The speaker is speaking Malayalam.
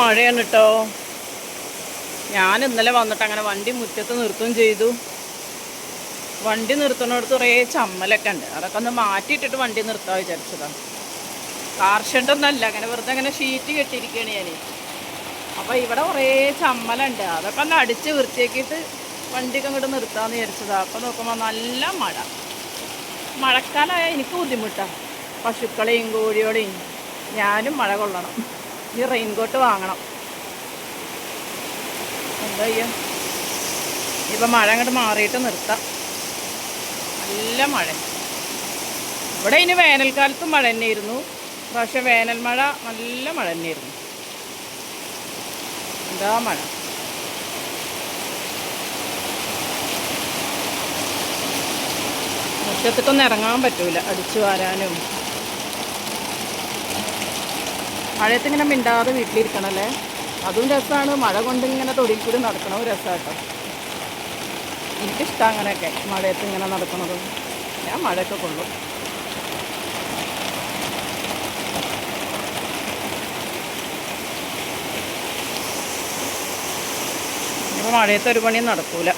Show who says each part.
Speaker 1: മഴയാണ് കേട്ടോ ഞാൻ ഇന്നലെ വന്നിട്ട് അങ്ങനെ വണ്ടി മുറ്റത്ത് നിർത്തുകയും ചെയ്തു. വണ്ടി നിർത്തുന്നിടത്ത് കുറേ ചമ്മലൊക്കെ ഉണ്ട്. അതൊക്കെ ഒന്ന് മാറ്റിയിട്ടിട്ട് വണ്ടി നിർത്താൻ വിചാരിച്ചതാണ് കാർ ഷെഡൊന്നല്ല അങ്ങനെ വെറുതെ അങ്ങനെ ഷീറ്റ് കെട്ടിയിരിക്കുകയാണ് ഞാൻ അപ്പോൾ ഇവിടെ കുറേ ചമ്മലുണ്ട്. അതൊക്കെ ഒന്ന് അടിച്ച് വൃത്തിയാക്കിയിട്ട് വണ്ടിയൊക്കെ അങ്ങോട്ട് നിർത്താമെന്ന് വിചാരിച്ചതാണ് അപ്പോൾ നോക്കുമ്പോൾ നല്ല മഴ. മഴക്കാലമായ എനിക്ക് ബുദ്ധിമുട്ടാണ് പശുക്കളെയും കോഴികളെയും. ഞാനും മഴ കൊള്ളണം. ഇനി റെയിൻകോട്ട് വാങ്ങണം. എന്താ ചെയ്യാ? ഇപ്പം മഴ അങ്ങോട്ട് മാറിയിട്ട് നിർത്താം. നല്ല മഴ. ഇവിടെ ഇനി വേനൽക്കാലത്തും മഴ തന്നെയായിരുന്നു. പക്ഷെ വേനൽ മഴ നല്ല മഴ തന്നെയായിരുന്നു. എന്താ മഴ? മുറ്റത്തേക്കൊന്നും ഇറങ്ങാൻ പറ്റൂല. അടിച്ചു വാരാനും മഴയത്ത് ഇങ്ങനെ മിണ്ടാതെ വീട്ടിലിരിക്കണല്ലേ? അതും രസമാണ് മഴ കൊണ്ട് ഇങ്ങനെ തൊടിയിൽ കൂടി നടക്കണവും രസമാട്ടോ എനിക്കിഷ്ടം അങ്ങനെയൊക്കെ മഴയത്ത് ഇങ്ങനെ നടക്കണതും. ഞാൻ മഴയൊക്കെ കൊള്ളും. മഴയത്ത് ഒരു പണിയും നടക്കൂല.